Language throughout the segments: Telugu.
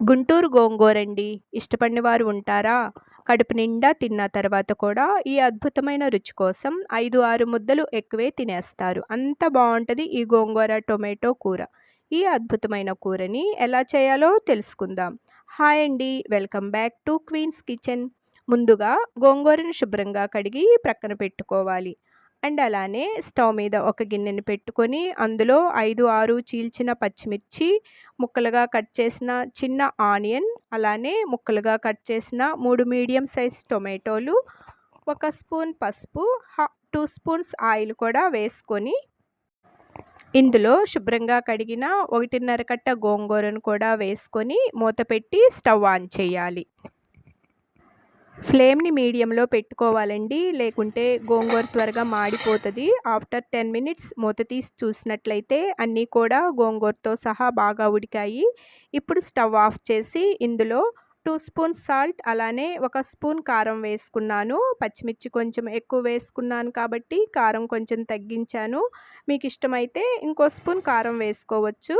గుంటూరు గోంగూరండి. ఇష్టపడిన వారు ఉంటారా? కడుపు నిండా తిన్న తర్వాత కూడా ఈ అద్భుతమైన రుచి కోసం ఐదు ఆరు ముద్దలు ఎక్కువే తినేస్తారు. అంత బాగుంటుంది ఈ గోంగూర టొమాటో కూర. ఈ అద్భుతమైన కూరని ఎలా చేయాలో తెలుసుకుందాం. హాయ్ అండి. Welcome back to Queen's Kitchen. ముందుగా గోంగూరను శుభ్రంగా కడిగి ప్రక్కన పెట్టుకోవాలి. అండ్ అలానే స్టవ్ మీద ఒక గిన్నెని పెట్టుకొని అందులో ఐదు ఆరు చీల్చిన పచ్చిమిర్చి ముక్కలుగా కట్ చేసిన చిన్న ఆనియన్ అలానే ముక్కలుగా కట్ చేసిన మూడు మీడియం సైజ్ టొమాటోలు ఒక స్పూన్ పసుపు టూ స్పూన్స్ ఆయిల్ కూడా వేసుకొని ఇందులో శుభ్రంగా కడిగిన ఒకటిన్నర కట్ట గోంగూరను కూడా వేసుకొని మూత పెట్టి స్టవ్ ఆన్ చేయాలి. ఫ్లేమ్ని మీడియంలో పెట్టుకోవాలండి. లేకుంటే గోంగూర త్వరగా మాడిపోతుంది. ఆఫ్టర్ టెన్ మినిట్స్ మూత తీసి చూసినట్లయితే అన్నీ కూడా గోంగూరతో సహా బాగా ఉడికాయి. ఇప్పుడు స్టవ్ ఆఫ్ చేసి ఇందులో టూ స్పూన్ సాల్ట్ అలానే ఒక స్పూన్ కారం వేసుకున్నాను. పచ్చిమిర్చి కొంచెం ఎక్కువ వేసుకున్నాను కాబట్టి కారం కొంచెం తగ్గించాను. మీకు ఇష్టమైతే ఇంకో స్పూన్ కారం వేసుకోవచ్చు.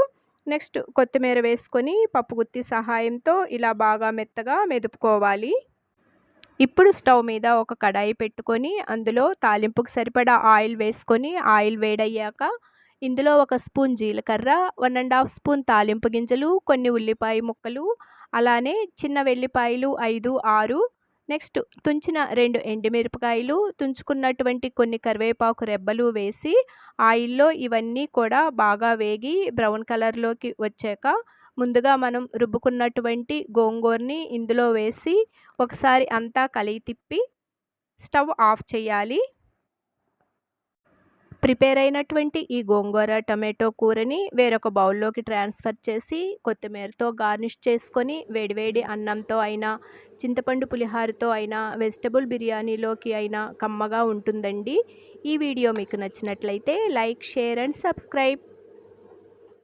నెక్స్ట్ కొత్తిమీర వేసుకొని పప్పు గుత్తి సహాయంతో ఇలా బాగా మెత్తగా మెదుపుకోవాలి. ఇప్పుడు స్టవ్ మీద ఒక కడాయి పెట్టుకొని అందులో తాలింపుకు సరిపడా ఆయిల్ వేసుకొని ఆయిల్ వేడయ్యాక ఇందులో ఒక స్పూన్ జీలకర్ర వన్ అండ్ హాఫ్ స్పూన్ తాలింపు గింజలు కొన్ని ఉల్లిపాయ ముక్కలు అలానే చిన్న వెల్లిపాయలు ఐదు ఆరు నెక్స్ట్ తుంచిన రెండు ఎండుమిరపకాయలు తుంచుకున్నటువంటి కొన్ని కరివేపాకు రెబ్బలు వేసి ఆయిల్లో ఇవన్నీ కూడా బాగా వేగి బ్రౌన్ కలర్లోకి వచ్చాక ముందుగా మనం రుబ్బుకున్నటువంటి గోంగూరని ఇందులో వేసి ఒకసారి అంతా కలిగి తిప్పి స్టవ్ ఆఫ్ చేయాలి. ప్రిపేర్ అయినటువంటి ఈ గోంగూర టమాటో కూరని వేరొక బౌల్లోకి ట్రాన్స్ఫర్ చేసి కొత్తిమీరతో గార్నిష్ చేసుకొని వేడివేడి అన్నంతో అయినా చింతపండు పులిహారతో అయినా వెజిటబుల్ బిర్యానీలోకి అయినా కమ్మగా ఉంటుందండి. ఈ వీడియో మీకు నచ్చినట్లయితే లైక్ షేర్ అండ్ సబ్స్క్రైబ్.